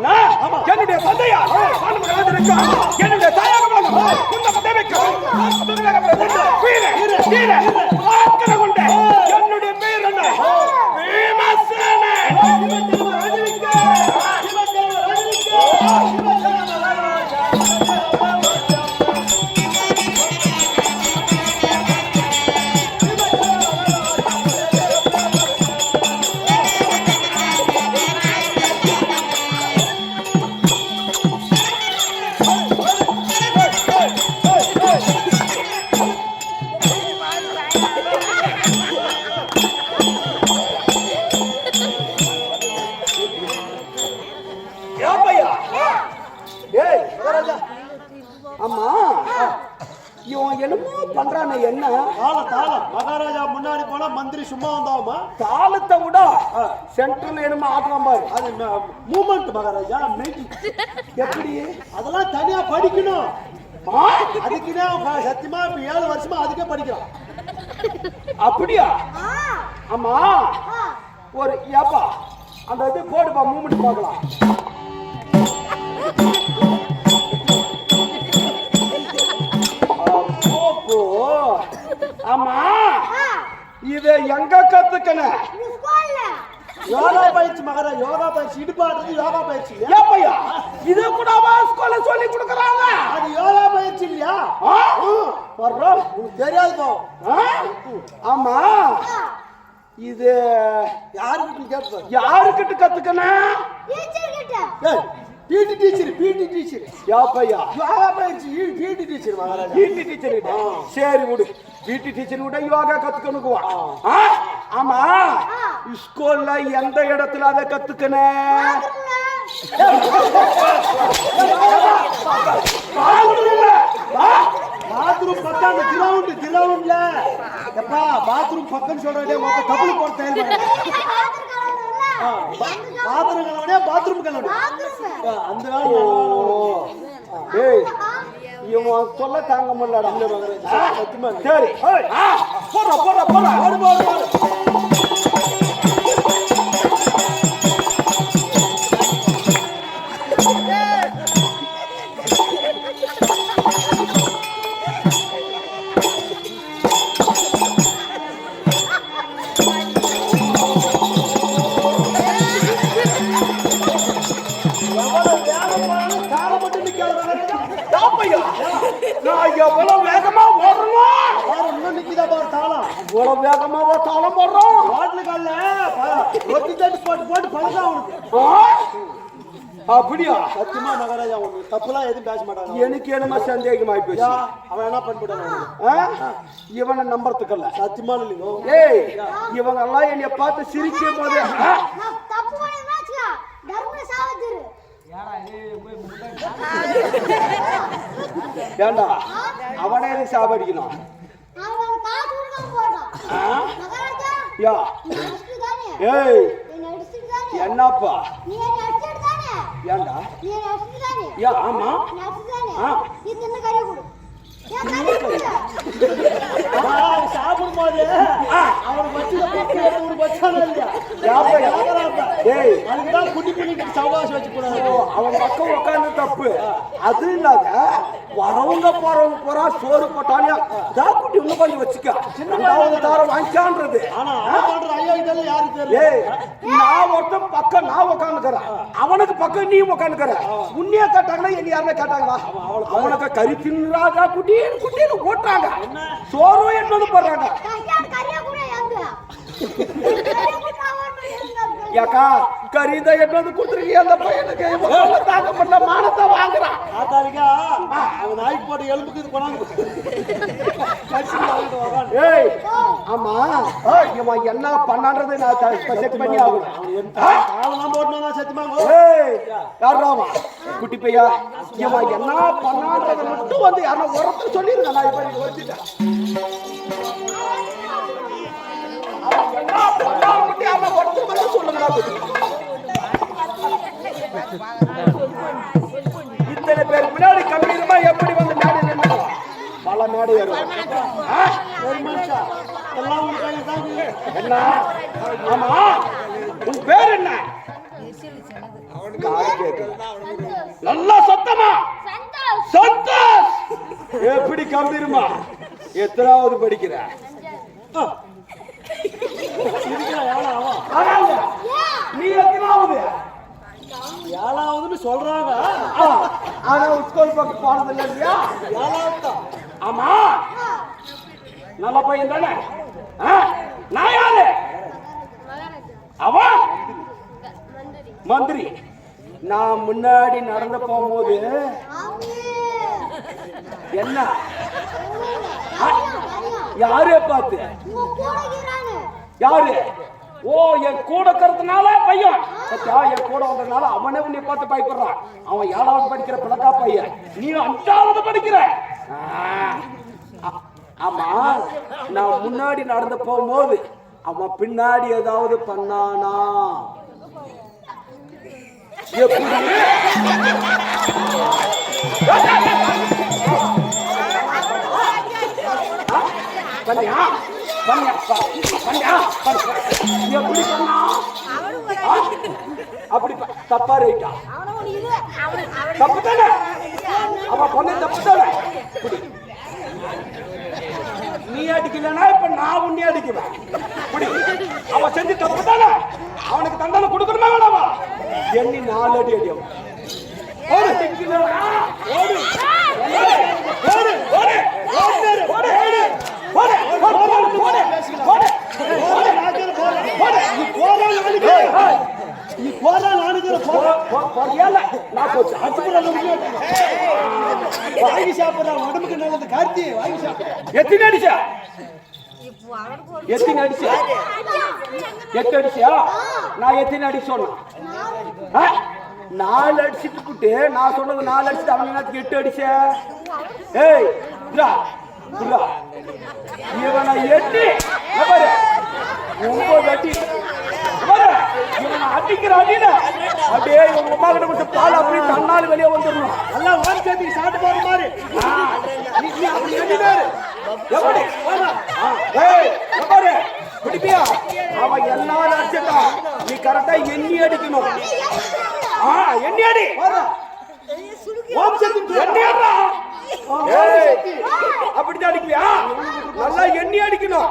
நான் என்னுடைய தந்தையா என்னுடைய தாயாக என்னுடைய பேர் என்ன பண்றானே என்ன? தாளம் மகாராஜா முன்னாடி போனா மந்திரி சும்மா வந்தாமா தாளத்தை விட. சென்ட்ரல் என்னமோ ஆடுறான் பாரு. அது மூமெண்ட் மகாராஜா எப்படி? அதெல்லாம் தனியா படிக்கணும். அவன் சத்தியமா இப்ப ஏழு வருஷமா அதுக்கே படிக்கிறான். அப்படியா? அம்மா ஒரு ஏப்பா அந்த இது போடுப்பா மூமெண்ட் பார்க்கலாம். ஆமா. இத எங்க கத்துக்கன யோகா பயிற்சி மகாராஜா யோகா பயிற்சி இடுப்பாடுறது யோகா பயிற்சி. ஏப்பையா இது கூட ஸ்கூல்ல சொல்லி கொடுக்கறாங்க. அது யோகா பயிற்சி இல்லையா? வர்றோம் உனக்கு தெரியாது போ. ஆ? ஆமா. இது யாருக்கு நீ கேட்ப யாருக்கிட்ட கத்துக்கன ஏய் பிடி டீச்சர் பிடி டீச்சர் ஏப்பையா யோகா பயிற்சி பிடி டீச்சர் பிடி டீச்சர். சரி விடு. பிடி டீச்சர் விட யோகா கத்துக்கணுக்குவா? ஆ? ஆமா. ஸ்கூல்ல எந்த இடத்துல அதை கத்துக்கன? பாத்ரூம் பக்கம் அந்த கிரவுண்ட் கிரவுண்ட்ல எப்பா பாத்ரூம் பக்கம் சொல்றதே மொத்த தப்பு போட பாத்ரூம் கலவனே அந்த வேலை ஏய் இவன் சொல்ல தாங்க முடியலடா. சரி போடுறா போடுறா போடுறா நான் எவ்வளவு வேகமா ஓடணும் இன்னும் நிக்குதா பாரு தாளம். இவ்வளவு வேகமா தாளம் போடுறோம் ஹோட்டல் கால்ல ரொட்டி தட்டு போட்டு போட்டு அவனுக்கு ஆ? அப்படியா? சத்தியமா மகாராஜா உனக்கு தப்புலாம் எதுவும் பேச மாட்டாங்க. எனக்கு என்னமா சந்தேகமாயி போச்சு? அவன் என்ன பண்ணிவிட்டான் ஆ? இவனை நம்புறதுக்கல்ல. சத்தியமா இல்லைங்க ஏய் இவங்க எல்லாம் என்னைய பார்த்து சிரிக்கும் போது. ஆ? ஏண்டா? அவனே எனக்கு? யா. ஏய். என்னப்பா? ஏண்டா? யா ஆமா. சாப்பிடும் போது அவனுக்கு வச்சு அதுக்குதான் குட்டி பண்ணிட்டு சவாசி வச்சு கூடாது அவன் பக்கம் உட்காந்து தப்பு. அது இல்லாத வரவங்க போறவங்க போறா சோறு போட்டாலும் தாக்குட்டி இன்னும் கொஞ்சம் வச்சுக்க. சின்ன தார வாங்கிக்கான்றது. ஆனா ஐயா இதெல்லாம் யாருக்கு நான் ஒருத்தன் பக்கம் நான் உட்காந்துக்கிறேன் அவனுக்கு பக்கம் நீ உட்காந்துக்கிற உன்னைய கேட்டாங்களா என்ன யாருமே கேட்டாங்களா? அவனுக்கு கறி தின்னுறாங்க குட்டின்னு குட்டின்னு ஓட்டுறாங்க. சோறு என்னன்னு போடுறாங்க. ஏக்கா கறி தான் என்னது கொடுத்துருக்கீங்க? அந்த பையனுக்கு தாங்க பண்ண மானத்தை வாங்குறான். ஆத்தாரிக்கா அவன் நாய்க்கு போட்டு எலும்புக்கு இது உக்காந்து. ஏய் ஆமா. இவன் என்ன பண்ணான்றது நான் செக் பண்ணி ஆகணும். காலெல்லாம் போட்டுனா சத்தியமா ஏய் யாரா அவன் குட்டி பையா. இவன் என்ன பண்ணான்றத மட்டும் வந்து யாரா உரத்து சொல்லிருங்க நான் இப்ப வச்சுட்டேன் இத்தனை பேர் பின்னாடி கம்பீரமா எப்படி வந்து மேடை நின்று பல மேடை ஏறும் என்ன? ஆமா. உன் பேர் என்ன? நல்லா சத்தமா. சந்தோஷ். எப்படி கம்பீரமா. எத்தனாவது படிக்கிற ஆனாங்க, நீ எத்தனாவது ஏழாவதுன்னு சொல்றாங்க ஆ, ஆனா ஸ்கூல் பக்கம் போனது இல்லை இல்லையா? ஆமா. நல்ல பையன் தானே? நான் யாரு? அவன் மந்திரி. நான் முன்னாடி நடந்து போகும்போது என்ன? யாரை பார்த்து? யாரு? ஓ என் கூட இருக்கிறதுனால பையன். சத்தியா என் கூட வந்ததுனால அவனே உன்னை பார்த்து பயப்படுறான். அவன் ஏழாவது படிக்கிற பிளக்கா பையன். நீ அஞ்சாவது படிக்கிற? ஆமா. நான் முன்னாடி நடந்து போகும்போது அவன் பின்னாடி ஏதாவது பண்ணானா? எப்படி பண்ணியா எப்படி பண்ணா? அப்படி தப்பா ரைட்டா தப்பு தானே அவன் பண்ண தப்பு தானே. நீ அடிக்கலனா இப்ப நான் உன்னை அடிக்குவேன். அவன் செஞ்சு தப்பு தானே அவனுக்கு தண்டனை கொடுக்கணுமா வேணாமா எண்ணி நாலு அடி அடி அவன். ஓடு ஓடு ஓடு ஓடு ஓடு ஓடு ஓடு ஓடு ஓடு ஓடு ஏய், ஏய். நீ போறா நானுங்கிற போ போ- போ- நான் போச்சு. வாங்கி சாப்பிடுறா உடம்புக்கு நல்லது. கார்த்தி வாங்கி சாப்பிடுற எத்தனை அடிச்சா? எத்தனை அடிச்சா? எட்டு அடிச்சியா நான் எத்தனை அடிச்சு சொன்னேன்? ஆ? நாலு அடிச்சுட்டு புட்டு நான் சொன்னது நாலு அடிச்சுட்டு அவன் என்னத்துக்கு எட்டு அடிச்ச? ஏய் இந்தா, இந்தா. இவனை எட்டி இங்க ஒன்பது அடி. இவனை அடிக்கிற அடியில அப்படியே உங்க அம்மா கிட்ட கொடுத்த பால் அப்படியே தன்னால வெளியே வந்துடணும். நல்லா ஓன் சேர்த்துக்கு சாப்பிட்டு போற மாதிரி. அப்படி எண்ணினாரு எப்படி? பாரு பிடிப்பியா? அவன் எல்லாரும் அடிச்சிட்டான். நீ கரெக்டா எண்ணி அடிக்கணும். ஆ எண்ணி அடி. ஓம் சேர்த்து எண்ணி அடிடா. ஏய் அப்படிதான் அடிக்கலையா நல்லா எண்ணி அடிக்கணும்.